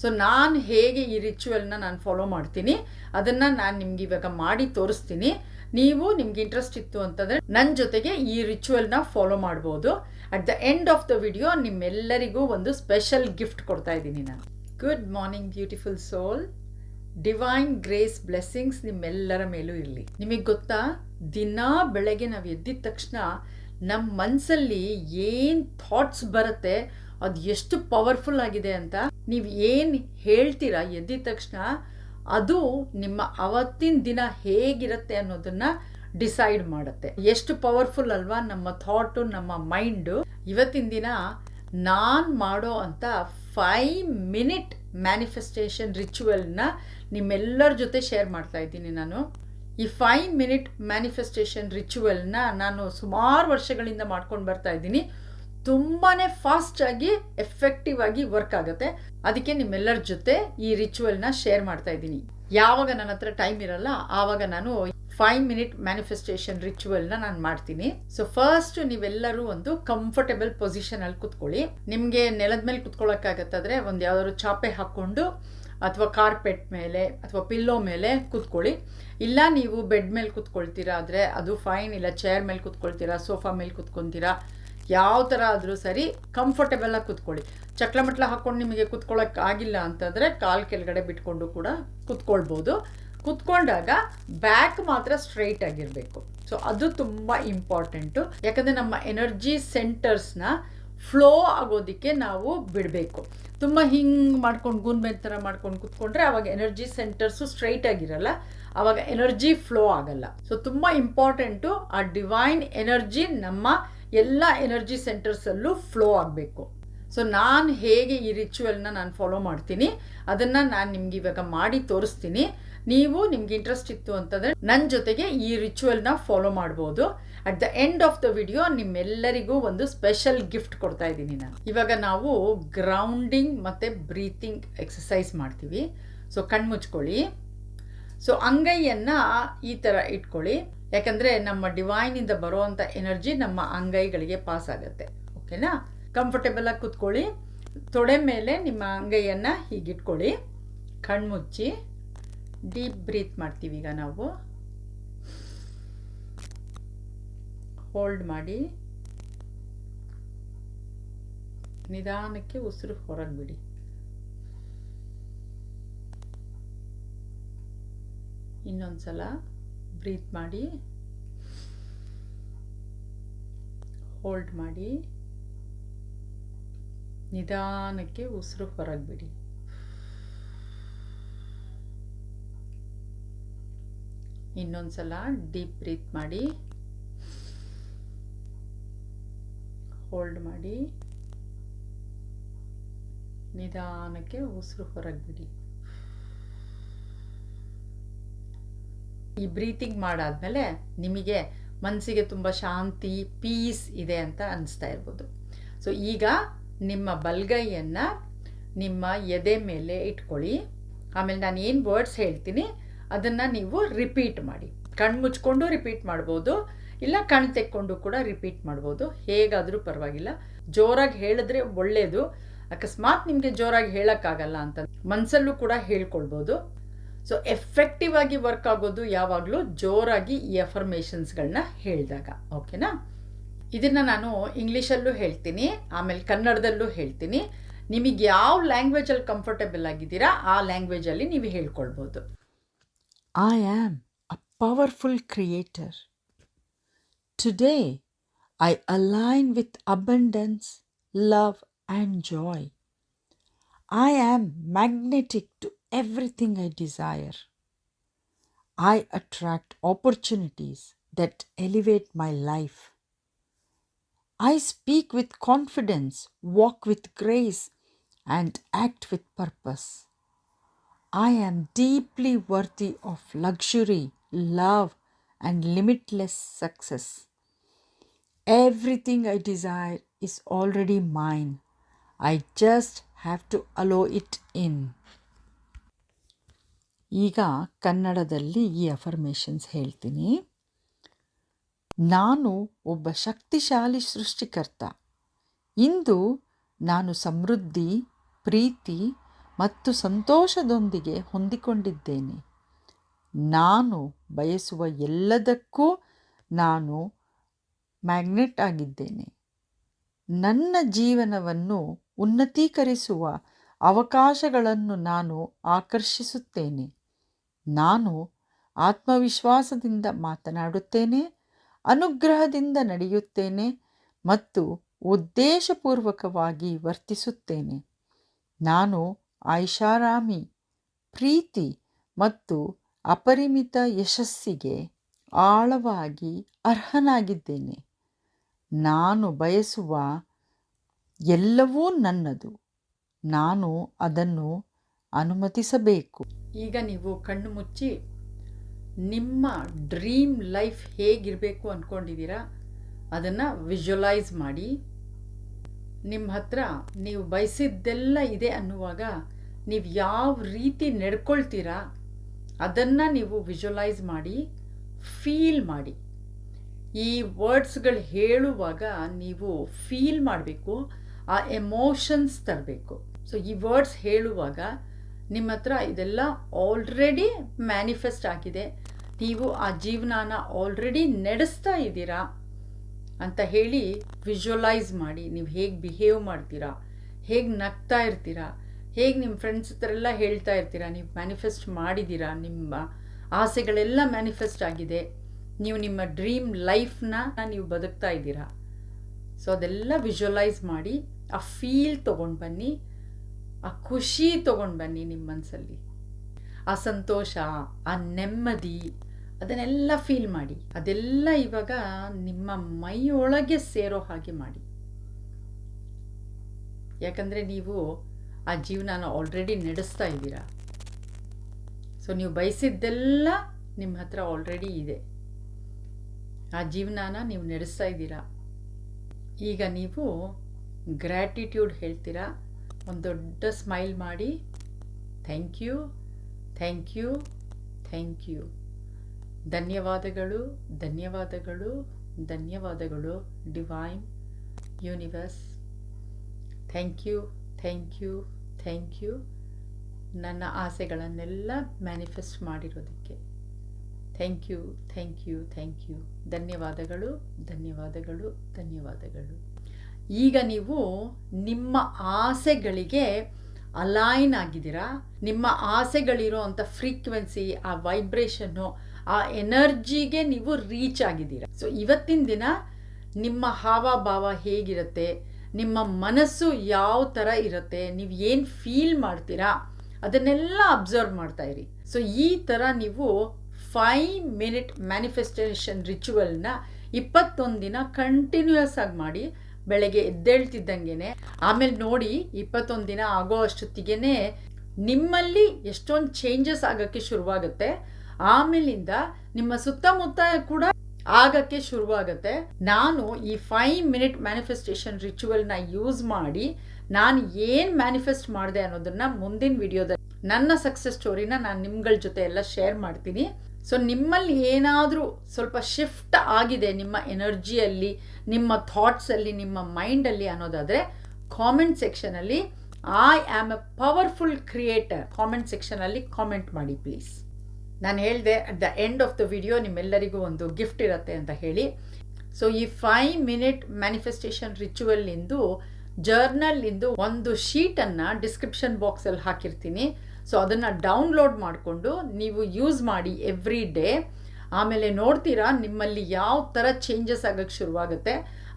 So ನಾನು ಹೇಗೆ ಈ ರಿಚುವಲ್ನ ನಾನು ಫಾಲೋ ಮಾಡ್ತೀನಿ, ಅದನ್ನು ನಾನು ನಿಮ್ಗೆ ಇವಾಗ ಮಾಡಿ ತೋರಿಸ್ತೀನಿ. ನೀವು ನಿಮ್ಗೆ ಇಂಟ್ರೆಸ್ಟ್ ಇತ್ತು ಅಂತಂದರೆ ನನ್ನ ಜೊತೆಗೆ ಈ ರಿಚುವಲ್ನ ಫಾಲೋ ಮಾಡ್ಬೋದು. At the end of the video ನಿಮ್ಮೆಲ್ಲರಿಗೂ ಒಂದು ಸ್ಪೆಷಲ್ ಗಿಫ್ಟ್ ಕೊಡ್ತಾ ಇದ್ದೀನಿ ನಾನು. Good morning beautiful soul divine grace blessings ನಿಮ್ಮೆಲ್ಲರ ಮೇಲೂ ಇರಲಿ. ನಿಮಗೆ ಗೊತ್ತಾ? ದಿನ ಬೆಳಗ್ಗೆ ನಾವು ಎದ್ದಿದ ತಕ್ಷಣ ನಮ್ಮ ಮನಸ್ಸಲ್ಲಿ ಏನು ಥಾಟ್ಸ್ ಬರುತ್ತೆ ಅದು ಎಷ್ಟು ಪವರ್ಫುಲ್ ಆಗಿದೆ ಅಂತ ನೀವು ಏನು ಹೇಳ್ತೀರಾ ಎದ್ದಿದ ತಕ್ಷಣ, ಅದು ನಿಮ್ಮ ಅವತ್ತಿನ ದಿನ ಹೇಗಿರುತ್ತೆ ಅನ್ನೋದನ್ನ ಡಿಸೈಡ್ ಮಾಡುತ್ತೆ. ಎಷ್ಟು ಪವರ್ಫುಲ್ ಅಲ್ವಾ ನಮ್ಮ ಥಾಟು ನಮ್ಮ ಮೈಂಡು ಇವತ್ತಿನ ದಿನ ನಾನು ಮಾಡೋ ಅಂತ ಫೈವ್ ಮಿನಿಟ್ ಮ್ಯಾನಿಫೆಸ್ಟೇಷನ್ ರಿಚುವಲ್ನ ನಿಮ್ಮೆಲ್ಲರ ಜೊತೆ ಶೇರ್ ಮಾಡ್ತಾ ಇದ್ದೀನಿ ನಾನು. ಈ ಫೈವ್ ಮಿನಿಟ್ ಮ್ಯಾನಿಫೆಸ್ಟೇಷನ್ ರಿಚುವಲ್ನ ನಾನು ಸುಮಾರು ವರ್ಷಗಳಿಂದ ಮಾಡ್ಕೊಂಡು ಬರ್ತಾ ಇದ್ದೀನಿ. ತುಂಬಾ ಆಗಿ ಎಫೆಕ್ಟಿವ್ ಆಗಿ ವರ್ಕ್ ಆಗುತ್ತೆ. ಅದಕ್ಕೆ ನಿಮ್ಮೆಲ್ಲರ ಜೊತೆ ಈ ರಿಚುವಲ್ನ ಶೇರ್ ಮಾಡ್ತಾ ಇದ್ದೀನಿ. ಯಾವಾಗ ನನ್ನ ಹತ್ರ ಟೈಮ್ ಇರಲ್ಲ, ಆವಾಗ ನಾನು ಫೈವ್ ಮಿನಿಟ್ ಮ್ಯಾನಿಫೆಸ್ಟೇಷನ್ ರಿಚುವಲ್ನ ನಾನು ಮಾಡ್ತೀನಿ. ಸೊ ಫಸ್ಟ್ ನೀವೆಲ್ಲರೂ ಒಂದು ಕಂಫರ್ಟೆಬಲ್ ಪೊಸಿಷನ್ ಅಲ್ಲಿ ಕುತ್ಕೊಳ್ಳಿ. ನಿಮಗೆ ನೆಲದ ಮೇಲೆ ಕುತ್ಕೊಳ್ಳೋಕ್ಕಾಗತ್ತಾದ್ರೆ ಒಂದು ಯಾವ್ದಾದ್ರು ಚಾಪೆ ಹಾಕ್ಕೊಂಡು ಅಥವಾ ಕಾರ್ಪೆಟ್ ಮೇಲೆ ಅಥವಾ ಪಿಲ್ಲೋ ಮೇಲೆ ಕೂತ್ಕೊಳ್ಳಿ. ಇಲ್ಲ ನೀವು ಬೆಡ್ ಮೇಲೆ ಕೂತ್ಕೊಳ್ತೀರಾ ಆದರೆ ಅದು ಫೈನ್ ಇಲ್ಲ ಚೇರ್ ಮೇಲೆ ಕೂತ್ಕೊಳ್ತೀರಾ ಸೋಫಾ ಮೇಲೆ ಕೂತ್ಕೊತೀರಾ ಯಾವ ಥರ ಆದರೂ ಸರಿ ಕಂಫರ್ಟೇಬಲಾಗಿ ಕೂತ್ಕೊಳ್ಳಿ. ಚಕ್ಲಮಟ್ಲ ಹಾಕ್ಕೊಂಡು ನಿಮಗೆ ಕೂತ್ಕೊಳ್ಳೋಕೆ ಆಗಿಲ್ಲ ಅಂತಂದರೆ ಕಾಲು ಕೆಳಗಡೆ ಬಿಟ್ಕೊಂಡು ಕೂಡ ಕೂತ್ಕೊಳ್ಬೋದು. ಕೂತ್ಕೊಂಡಾಗ ಬ್ಯಾಕ್ ಮಾತ್ರ ಸ್ಟ್ರೈಟ್ ಆಗಿರಬೇಕು. ಸೊ ಅದು ತುಂಬ ಇಂಪಾರ್ಟೆಂಟು ಯಾಕಂದರೆ ನಮ್ಮ ಎನರ್ಜಿ ಸೆಂಟರ್ಸ್ನ ಫ್ಲೋ ಆಗೋದಕ್ಕೆ ನಾವು ಬಿಡಬೇಕು. ತುಂಬ ಹಿಂಗೆ ಮಾಡ್ಕೊಂಡು ಗೂನ್ಬೆ ಥರ ಮಾಡ್ಕೊಂಡು ಕೂತ್ಕೊಂಡ್ರೆ ಅವಾಗ ಎನರ್ಜಿ ಸೆಂಟರ್ಸು ಸ್ಟ್ರೈಟ್ ಆಗಿರಲ್ಲ. ಆವಾಗ ಎನರ್ಜಿ ಫ್ಲೋ ಆಗಲ್ಲ. ಸೊ ತುಂಬ ಇಂಪಾರ್ಟೆಂಟು ಆ ಡಿವೈನ್ ಎನರ್ಜಿ ನಮ್ಮ ಎಲ್ಲ ಎನರ್ಜಿ ಸೆಂಟರ್ಸಲ್ಲೂ ಫ್ಲೋ ಆಗಬೇಕು. ಸೊ ನಾನು ಹೇಗೆ ಈ ರಿಚುವಲ್ನ ನಾನು ಫಾಲೋ ಮಾಡ್ತೀನಿ, ಅದನ್ನು ನಾನು ನಿಮ್ಗೆ ಇವಾಗ ಮಾಡಿ ತೋರಿಸ್ತೀನಿ. ನೀವು ನಿಮ್ಗೆ ಇಂಟ್ರೆಸ್ಟ್ ಇತ್ತು ಅಂತಂದರೆ ನನ್ನ ಜೊತೆಗೆ ಈ ರಿಚುವಲ್ನ ಫಾಲೋ ಮಾಡ್ಬೋದು. At the end of the video ನಿಮ್ಮೆಲ್ಲರಿಗೂ ಒಂದು ಸ್ಪೆಷಲ್ ಗಿಫ್ಟ್ ಕೊಡ್ತಾ ಇದ್ದೀನಿ ನಾನು. ಇವಾಗ ನಾವು ಗ್ರೌಂಡಿಂಗ್ ಮತ್ತು ಬ್ರೀತಿಂಗ್ ಎಕ್ಸಸೈಸ್ ಮಾಡ್ತೀವಿ. ಸೊ ಕಣ್ಮುಚ್ಕೊಳ್ಳಿ. ಸೊ ಅಂಗೈಯನ್ನು ಈ ಥರ ಇಟ್ಕೊಳ್ಳಿ. ಯಾಕಂದರೆ ನಮ್ಮ ಡಿವೈನಿಂದ ಬರುವಂಥ ಎನರ್ಜಿ ನಮ್ಮ ಅಂಗೈಗಳಿಗೆ ಪಾಸ್ ಆಗುತ್ತೆ. ಓಕೆನಾ ಕಂಫರ್ಟೇಬಲಾಗಿ ಕೂತ್ಕೊಳ್ಳಿ. ತೊಡೆ ಮೇಲೆ ನಿಮ್ಮ ಅಂಗೈಯನ್ನು ಹೀಗಿಟ್ಕೊಳ್ಳಿ. ಕಣ್ಮುಚ್ಚಿ. ಡೀಪ್ ಬ್ರೀತ್ ಮಾಡ್ತೀವಿ ಈಗ ನಾವು. ಹೋಲ್ಡ್ ಮಾಡಿ. ನಿಧಾನಕ್ಕೆ ಉಸಿರು ಹೊರಗೆ ಬಿಡಿ. ಇನ್ನೊಂದ್ಸಲ. ಬ್ರೀತ್ ಮಾಡಿ ಹೋಲ್ಡ್ ಮಾಡಿ, ನಿಧಾನಕ್ಕೆ ಉಸಿರು ಹೊರಗೆ ಬಿಡಿ. ಇನ್ನೊಂದ್ಸಲ ಡೀಪ್ ಬ್ರೀತ್ ಮಾಡಿ ಹೋಲ್ಡ್ ಮಾಡಿ, ನಿಧಾನಕ್ಕೆ ಉಸಿರು ಹೊರಗೆ ಬಿಡಿ. ಈ ಬ್ರೀತಿಂಗ್ ಮಾಡಾದ್ಮೇಲೆ ನಿಮಗೆ ಮನಸ್ಸಿಗೆ ತುಂಬ ಶಾಂತಿ ಪೀಸ್ ಇದೆ ಅಂತ ಅನಿಸ್ತಾ ಇರ್ಬೋದು. ಸೊ ಈಗ ನಿಮ್ಮ ಬಲ್ಗೈಯನ್ನು ನಿಮ್ಮ ಎದೆ ಮೇಲೆ ಇಟ್ಕೊಳ್ಳಿ. ಆಮೇಲೆ ನಾನು ಏನು ವರ್ಡ್ಸ್ ಹೇಳ್ತೀನಿ, ಅದನ್ನು ನೀವು ರಿಪೀಟ್ ಮಾಡಿ. ಕಣ್ಣು ಮುಚ್ಕೊಂಡು ರಿಪೀಟ್ ಮಾಡ್ಬೋದು, ಇಲ್ಲ ಕಣ್ಣು ತೆಕ್ಕೊಂಡು ಕೂಡ ರಿಪೀಟ್ ಮಾಡ್ಬೋದು. ಹೇಗಾದರೂ ಪರವಾಗಿಲ್ಲ. ಜೋರಾಗಿ ಹೇಳಿದ್ರೆ ಒಳ್ಳೆಯದು ಅಕಸ್ಮಾತ್ ನಿಮಗೆ ಜೋರಾಗಿ ಹೇಳೋಕ್ಕಾಗಲ್ಲ ಅಂತ ಮನಸ್ಸಲ್ಲೂ ಕೂಡ ಹೇಳ್ಕೊಳ್ಬೋದು. ಸೊ ಎಫೆಕ್ಟಿವ್ ಆಗಿ ವರ್ಕ್ ಆಗೋದು ಯಾವಾಗಲೂ ಜೋರಾಗಿ ಈ ಅಫರ್ಮೇಷನ್ಸ್ಗಳನ್ನ ಹೇಳಿದಾಗ ಓಕೆನಾ ಇದನ್ನು ನಾನು ಇಂಗ್ಲೀಷಲ್ಲೂ ಹೇಳ್ತೀನಿ ಆಮೇಲೆ ಕನ್ನಡದಲ್ಲೂ ಹೇಳ್ತೀನಿ. ನಿಮಗೆ ಯಾವ ಲ್ಯಾಂಗ್ವೇಜಲ್ಲಿ ಕಂಫರ್ಟೇಬಲ್ ಆಗಿದ್ದೀರಾ ಆ ಲ್ಯಾಂಗ್ವೇಜಲ್ಲಿ ನೀವು ಹೇಳ್ಕೊಳ್ಬೋದು. I am a powerful creator today I align with abundance, love and joy I am magnetic to everything I desire. I attract opportunities that elevate my life. I speak with confidence, walk with grace, and act with purpose. I am deeply worthy of luxury, love, and limitless success. Everything I desire is already mine. I just have to allow it in. ಈಗ ಕನ್ನಡದಲ್ಲಿ ಈ affirmations ಹೇಳ್ತೀನಿ. ನಾನು ಒಬ್ಬ ಶಕ್ತಿಶಾಲಿ ಸೃಷ್ಟಿಕರ್ತ. ಇಂದು ನಾನು ಸಮೃದ್ಧಿ, ಪ್ರೀತಿ ಮತ್ತು ಸಂತೋಷದೊಂದಿಗೆ ಹೊಂದಿಕೊಂಡಿದ್ದೇನೆ. ನಾನು ಬಯಸುವ ಎಲ್ಲದಕ್ಕೂ ನಾನು ಮ್ಯಾಗ್ನೆಟ್ ಆಗಿದ್ದೇನೆ. ನನ್ನ ಜೀವನವನ್ನು ಉನ್ನತೀಕರಿಸುವ ಅವಕಾಶಗಳನ್ನು ನಾನು ಆಕರ್ಷಿಸುತ್ತೇನೆ. ನಾನು ಆತ್ಮವಿಶ್ವಾಸದಿಂದ ಮಾತನಾಡುತ್ತೇನೆ, ಅನುಗ್ರಹದಿಂದ ನಡೆಯುತ್ತೇನೆ ಮತ್ತು ಉದ್ದೇಶಪೂರ್ವಕವಾಗಿ ವರ್ತಿಸುತ್ತೇನೆ. ನಾನು ಐಷಾರಾಮಿ, ಪ್ರೀತಿ ಮತ್ತು ಅಪರಿಮಿತ ಯಶಸ್ಸಿಗೆ ಆಳವಾಗಿ ಅರ್ಹನಾಗಿದ್ದೇನೆ. ನಾನು ಬಯಸುವ ಎಲ್ಲವೂ ನನ್ನದು. ನಾನು ಅದನ್ನು ಅನುಮತಿಸಬೇಕು. ಈಗ ನೀವು ಕಣ್ಣು ಮುಚ್ಚಿ ನಿಮ್ಮ ಡ್ರೀಮ್ ಲೈಫ್ ಹೇಗಿರಬೇಕು ಅಂದ್ಕೊಂಡಿದ್ದೀರಾ ಅದನ್ನು ವಿಜುವಲೈಸ್ ಮಾಡಿ. ನಿಮ್ಮ ಹತ್ರ ನೀವು ಬಯಸಿದ್ದೆಲ್ಲ ಇದೆ ಅನ್ನುವಾಗ ನೀವು ಯಾವ ರೀತಿ ನಡ್ಕೊಳ್ತೀರಾ, ಅದನ್ನು ನೀವು ವಿಜುವಲೈಸ್ ಮಾಡಿ, ಫೀಲ್ ಮಾಡಿ. ಈ ವರ್ಡ್ಸ್ಗಳು ಹೇಳುವಾಗ ನೀವು ಫೀಲ್ ಮಾಡಬೇಕು, ಆ ಎಮೋಷನ್ಸ್ ತರಬೇಕು. ಸೊ ಈ ವರ್ಡ್ಸ್ ಹೇಳುವಾಗ ನಿಮ್ಮ ಹತ್ರ ಇದೆಲ್ಲ ಆಲ್ರೆಡಿ ಮ್ಯಾನಿಫೆಸ್ಟ್ ಆಗಿದೆ. ನೀವು ಆ ಜೀವನಾನ ಆಲ್ರೆಡಿ ನಡೆಸ್ತಾ ಇದ್ದೀರಾ ಅಂತ ಹೇಳಿ ವಿಜುವಲೈಸ್ ಮಾಡಿ. ನೀವು ಹೇಗೆ ಬಿಹೇವ್ ಮಾಡ್ತೀರಾ? ಹೇಗೆ ನಗ್ತಾ ಇರ್ತೀರಾ? ಹೇಗೆ ನಿಮ್ಮ ಫ್ರೆಂಡ್ಸ್ ಹತ್ರ ಎಲ್ಲ ಹೇಳ್ತಾ ಇರ್ತೀರಾ? ನೀವು ಮ್ಯಾನಿಫೆಸ್ಟ್ ಮಾಡಿದ್ದೀರಾ? ನಿಮ್ಮ ಆಸೆಗಳೆಲ್ಲ ಮ್ಯಾನಿಫೆಸ್ಟ್ ಆಗಿದೆ. ನೀವು ನಿಮ್ಮ ಡ್ರೀಮ್ ಲೈಫ್ನ ನೀವು ಬದುಕ್ತಾ ಇದ್ದೀರಾ? ಸೊ ಅದೆಲ್ಲ ವಿಜುವಲೈಸ್ ಮಾಡಿ, ಆ ಫೀಲ್ ತೊಗೊಂಡು ಬನ್ನಿ. ಆ ಖುಷಿ ತೊಗೊಂಡು ಬನ್ನಿ ನಿಮ್ಮ ಮನಸ್ಸಲ್ಲಿ ಆ ಸಂತೋಷ, ಆ ನೆಮ್ಮದಿ, ಅದನ್ನೆಲ್ಲ ಫೀಲ್ ಮಾಡಿ. ಅದೆಲ್ಲ ಇವಾಗ ನಿಮ್ಮ ಮೈಯೊಳಗೆ ಸೇರೋ ಹಾಗೆ ಮಾಡಿ. ಯಾಕಂದರೆ ನೀವು ಆ ಜೀವನನ ಆಲ್ರೆಡಿ ನಡೆಸ್ತಾ ಇದ್ದೀರಾ. ಸೊ ನೀವು ಬಯಸಿದ್ದೆಲ್ಲ ನಿಮ್ಮ ಹತ್ರ ಆಲ್ರೆಡಿ ಇದೆ. ಆ ಜೀವನಾನ ನೀವು ನಡೆಸ್ತಾ ಇದ್ದೀರಾ. ಈಗ ನೀವು ಗ್ರ್ಯಾಟಿಟ್ಯೂಡ್ ಹೇಳ್ತೀರಾ? ಒಂದು ದೊಡ್ಡ ಸ್ಮೈಲ್ ಮಾಡಿ, thank you thank you thank you. ಧನ್ಯವಾದಗಳು ಧನ್ಯವಾದಗಳು ಧನ್ಯವಾದಗಳು, divine universe. Thank you thank you thank you. ನನ್ನ ಆಸೆಗಳನ್ನೆಲ್ಲ manifest ಮಾಡಿರೋದಕ್ಕೆ. Thank you thank you thank you. ಧನ್ಯವಾದಗಳು ಧನ್ಯವಾದಗಳು ಧನ್ಯವಾದಗಳು. ಈಗ ನೀವು ನಿಮ್ಮ ಆಸೆಗಳಿಗೆ ಅಲೈನ್ ಆಗಿದ್ದೀರಾ? ನಿಮ್ಮ ಆಸೆಗಳಿರೋ ಅಂಥ ಫ್ರೀಕ್ವೆನ್ಸಿ, ಆ ವೈಬ್ರೇಷನ್ನು, ಆ ಎನರ್ಜಿಗೆ ನೀವು ರೀಚ್ ಆಗಿದ್ದೀರಾ? ಸೊ ಇವತ್ತಿನ ದಿನ ನಿಮ್ಮ ಹಾವಭಾವ ಹೇಗಿರುತ್ತೆ? ನಿಮ್ಮ ಮನಸ್ಸು ಯಾವ ಥರ ಇರುತ್ತೆ? ನೀವು ಏನು ಫೀಲ್ ಮಾಡ್ತೀರಾ? ಅದನ್ನೆಲ್ಲ ಅಬ್ಸರ್ವ್ ಮಾಡ್ತಾ ಇರಿ. ಸೊ ಈ ಥರ ನೀವು ಫೈವ್ ಮಿನಿಟ್ ಮ್ಯಾನಿಫೆಸ್ಟೇಷನ್ ರಿಚುವಲ್ನ ಇಪ್ಪತ್ತೊಂದು ದಿನ ಕಂಟಿನ್ಯೂಯಸ್ ಆಗಿ ಮಾಡಿ ಬೆಳಗ್ಗೆ ಎದ್ದೇಳ್ತಿದ್ದಂಗೆನೆ, ಆಮೇಲೆ ನೋಡಿ ಇಪ್ಪತ್ತೊಂದು ದಿನ ಆಗೋ ಅಷ್ಟೊತ್ತಿಗೆ ನಿಮ್ಮಲ್ಲಿ ಎಷ್ಟೊಂದು ಚೇಂಜಸ್ ಆಗೋಕ್ಕೆ ಶುರುವಾಗುತ್ತೆ. ಆಮೇಲಿಂದ ನಿಮ್ಮ ಸುತ್ತಮುತ್ತ ಕೂಡ ಆಗಕ್ಕೆ ಶುರುವಾಗುತ್ತೆ. ನಾನು ಈ ಫೈವ್ ಮಿನಿಟ್ ಮ್ಯಾನಿಫೆಸ್ಟೇಷನ್ ರಿಚುವಲ್ನ ಯೂಸ್ ಮಾಡಿ ನಾನು ಏನು ಮ್ಯಾನಿಫೆಸ್ಟ್ ಮಾಡಿದೆ ಅನ್ನೋದನ್ನ ಮುಂದಿನ ವಿಡಿಯೋದಲ್ಲಿ ನನ್ನ ಸಕ್ಸಸ್ ಸ್ಟೋರಿನ ನಾನು ನಿಮ್ಗಳ ಜೊತೆ ಎಲ್ಲ ಶೇರ್ ಮಾಡ್ತೀನಿ. ಸೊ ನಿಮ್ಮಲ್ಲಿ ಏನಾದರೂ ಸ್ವಲ್ಪ ಶಿಫ್ಟ್ ಆಗಿದೆ ನಿಮ್ಮ ಎನರ್ಜಿಯಲ್ಲಿ ನಿಮ್ಮ ಥಾಟ್ಸಲ್ಲಿ ನಿಮ್ಮ ಮೈಂಡಲ್ಲಿ ಅನ್ನೋದಾದರೆ ಕಾಮೆಂಟ್ ಸೆಕ್ಷನಲ್ಲಿ I am a powerful creator comment ಸೆಕ್ಷನಲ್ಲಿ ಕಾಮೆಂಟ್ ಮಾಡಿ ಪ್ಲೀಸ್ ನಾನು ಹೇಳಿದೆ at the end of the video ನಿಮ್ಮೆಲ್ಲರಿಗೂ ಒಂದು ಗಿಫ್ಟ್ ಇರುತ್ತೆ ಅಂತ ಹೇಳಿ. ಸೊ ಈ ಫೈವ್ ಮಿನಿಟ್ ಮ್ಯಾನಿಫೆಸ್ಟೇಷನ್ ರಿಚುವಲ್ಲಿಂದು ಜರ್ನಲ್ಲಿಂದು ಒಂದು ಶೀಟನ್ನು ಡಿಸ್ಕ್ರಿಪ್ಷನ್ ಬಾಕ್ಸಲ್ಲಿ ಹಾಕಿರ್ತೀನಿ. ಸೊ ಅದನ್ನು ಡೌನ್ಲೋಡ್ ಮಾಡಿಕೊಂಡು ನೀವು ಯೂಸ್ ಮಾಡಿ ಎವ್ರಿ ಡೇ ಆಮೇಲೆ ನೋಡ್ತೀರಾ, ನಿಮ್ಮಲ್ಲಿ ಯಾವ ಥರ ಚೇಂಜಸ್ ಆಗೋಕ್ಕೆ ಶುರುವಾಗುತ್ತೆ.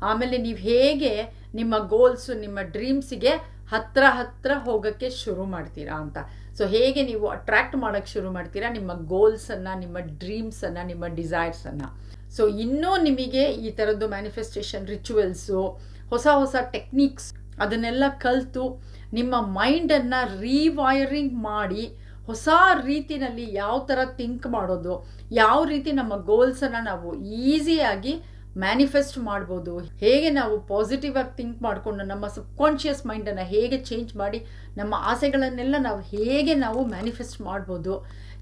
ಆಮೇಲೆ ನೀವು ಹೇಗೆ ನಿಮ್ಮ ಗೋಲ್ಸು ನಿಮ್ಮ ಡ್ರೀಮ್ಸಿಗೆ ಹತ್ತಿರ ಹತ್ತಿರ ಹೋಗೋಕ್ಕೆ ಶುರು ಮಾಡ್ತೀರಾ ಅಂತ. ಸೊ ಹೇಗೆ ನೀವು ಅಟ್ರ್ಯಾಕ್ಟ್ ಮಾಡೋಕ್ಕೆ ಶುರು ಮಾಡ್ತೀರಾ, ನಿಮ್ಮ ಗೋಲ್ಸನ್ನು ನಿಮ್ಮ ಡ್ರೀಮ್ಸನ್ನು ನಿಮ್ಮ ಡಿಸೈರ್ಸನ್ನು ಸೊ ಇನ್ನೂ ನಿಮಗೆ ಈ ಥರದ್ದು ಮ್ಯಾನಿಫೆಸ್ಟೇಷನ್ ರಿಚುವಲ್ಸು ಹೊಸ ಹೊಸ ಟೆಕ್ನಿಕ್ಸ್ ಅದನ್ನೆಲ್ಲ ಕಲಿತು ನಿಮ್ಮ ಮೈಂಡನ್ನು ರೀವೈರಿಂಗ್ ಮಾಡಿ ಹೊಸ ರೀತಿಯಲ್ಲಿ ಯಾವ ಥರ ಥಿಂಕ್ ಮಾಡೋದು, ಯಾವ ರೀತಿ ನಮ್ಮ ಗೋಲ್ಸನ್ನು ನಾವು ಈಸಿಯಾಗಿ ಮ್ಯಾನಿಫೆಸ್ಟ್ ಮಾಡ್ಬೋದು, ಹೇಗೆ ನಾವು ಪಾಸಿಟಿವ್ ಆಗಿ ಥಿಂಕ್ ಮಾಡಿಕೊಂಡು ನಮ್ಮ ಸಬ್ಕಾನ್ಷಿಯಸ್ ಮೈಂಡನ್ನು ಹೇಗೆ ಚೇಂಜ್ ಮಾಡಿ ನಮ್ಮ ಆಸೆಗಳನ್ನೆಲ್ಲ ನಾವು ಹೇಗೆ ನಾವು ಮ್ಯಾನಿಫೆಸ್ಟ್ ಮಾಡ್ಬೋದು.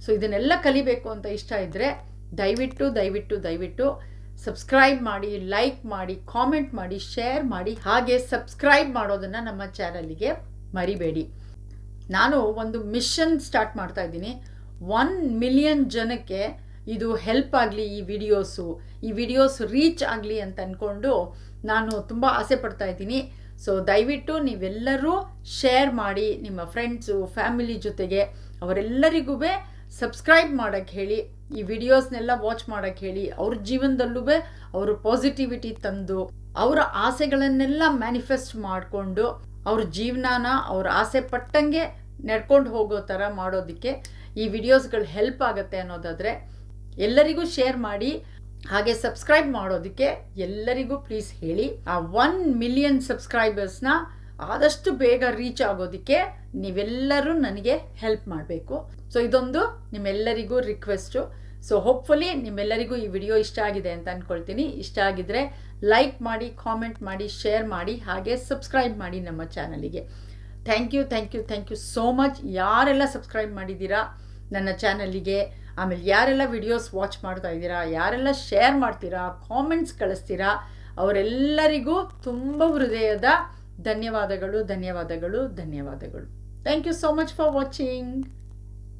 ಸೊ ಇದನ್ನೆಲ್ಲ ಕಲಿಬೇಕು ಅಂತ ಇಷ್ಟ ಇದ್ದರೆ ದಯವಿಟ್ಟು ದಯವಿಟ್ಟು ದಯವಿಟ್ಟು ಸಬ್ಸ್ಕ್ರೈಬ್ ಮಾಡಿ ಲೈಕ್ ಮಾಡಿ ಕಾಮೆಂಟ್ ಮಾಡಿ ಶೇರ್ ಮಾಡಿ, ಹಾಗೆ ಸಬ್ಸ್ಕ್ರೈಬ್ ಮಾಡೋದನ್ನು ನಮ್ಮ ಚಾನಲಿಗೆ ಮರಿಬೇಡಿ. ನಾನು ಒಂದು ಮಿಷನ್ ಸ್ಟಾರ್ಟ್ ಮಾಡ್ತಾ ಇದ್ದೀನಿ. ಒನ್ ಮಿಲಿಯನ್ ಜನಕ್ಕೆ ಇದು ಹೆಲ್ಪ್ ಆಗಲಿ ಈ ವಿಡಿಯೋಸು ಈ ವಿಡಿಯೋಸ್ ರೀಚ್ ಆಗಲಿ ಅಂತ ಅಂದ್ಕೊಂಡು ನಾನು ತುಂಬ ಆಸೆ ಪಡ್ತಾ ಇದ್ದೀನಿ. ಸೊ ದಯವಿಟ್ಟು ನೀವೆಲ್ಲರೂ ಶೇರ್ ಮಾಡಿ, ನಿಮ್ಮ ಫ್ರೆಂಡ್ಸು ಫ್ಯಾಮಿಲಿ ಜೊತೆಗೆ, ಅವರೆಲ್ಲರಿಗೂ ಸಬ್ಸ್ಕ್ರೈಬ್ ಮಾಡೋಕ್ಕೆ ಹೇಳಿ, ಈ ವಿಡಿಯೋಸ್ನೆಲ್ಲ ವಾಚ್ ಮಾಡೋಕ್ಕೆ ಹೇಳಿ, ಅವ್ರ ಜೀವನದಲ್ಲೂ ಅವರು ಪಾಸಿಟಿವಿಟಿ ತಂದು, ಅವರ ಆಸೆಗಳನ್ನೆಲ್ಲ ಮ್ಯಾನಿಫೆಸ್ಟ್ ಮಾಡಿಕೊಂಡು, ಅವ್ರ ಜೀವನಾನ ಅವ್ರ ಆಸೆ ಪಟ್ಟಂಗೆ ನಡ್ಕೊಂಡು ಹೋಗೋ ಥರ ಮಾಡೋದಕ್ಕೆ ಈ ವಿಡಿಯೋಸ್ಗಳು ಹೆಲ್ಪ್ ಆಗುತ್ತೆ ಅನ್ನೋದಾದರೆ, ಎಲ್ಲರಿಗೂ ಶೇರ್ ಮಾಡಿ, ಹಾಗೆ ಸಬ್ಸ್ಕ್ರೈಬ್ ಮಾಡೋದಕ್ಕೆ ಎಲ್ಲರಿಗೂ ಪ್ಲೀಸ್ ಹೇಳಿ, ಆ ಒನ್ ಮಿಲಿಯನ್ ಸಬ್ಸ್ಕ್ರೈಬರ್ಸ್ನ ಆದಷ್ಟು ಬೇಗ ರೀಚ್ ಆಗೋದಕ್ಕೆ ನೀವೆಲ್ಲರೂ ನನಗೆ ಹೆಲ್ಪ್ ಮಾಡಬೇಕು. ಸೊ ಇದೊಂದು ನಿಮ್ಮೆಲ್ಲರಿಗೂ ರಿಕ್ವೆಸ್ಟು ಸೊ ಹೋಪ್ಫುಲಿ ನಿಮ್ಮೆಲ್ಲರಿಗೂ ಈ ವಿಡಿಯೋ ಇಷ್ಟ ಆಗಿದೆ ಅಂತ ಅಂದ್ಕೊಳ್ತೀನಿ ಇಷ್ಟ ಆಗಿದ್ರೆ ಲೈಕ್ ಮಾಡಿ ಕಾಮೆಂಟ್ ಮಾಡಿ ಶೇರ್ ಮಾಡಿ, ಹಾಗೆ ಸಬ್ಸ್ಕ್ರೈಬ್ ಮಾಡಿ ನಮ್ಮ ಚಾನಲಿಗೆ thank you thank you thank you so much ಯಾರೆಲ್ಲ ಸಬ್ಸ್ಕ್ರೈಬ್ ಮಾಡಿದ್ದೀರಾ ನನ್ನ ಚಾನಲಿಗೆ ಆಮೇಲೆ ಯಾರೆಲ್ಲ ವಿಡಿಯೋಸ್ ವಾಚ್ ಮಾಡ್ತಾ ಇದ್ದೀರಾ? ಯಾರೆಲ್ಲ ಶೇರ್ ಮಾಡ್ತೀರಾ? ಕಾಮೆಂಟ್ಸ್ ಕಳಿಸ್ತೀರಾ? ಅವರೆಲ್ಲರಿಗೂ ತುಂಬ ಹೃದಯದ ಧನ್ಯವಾದಗಳು ಧನ್ಯವಾದಗಳು ಧನ್ಯವಾದಗಳು. Thank you so much for watching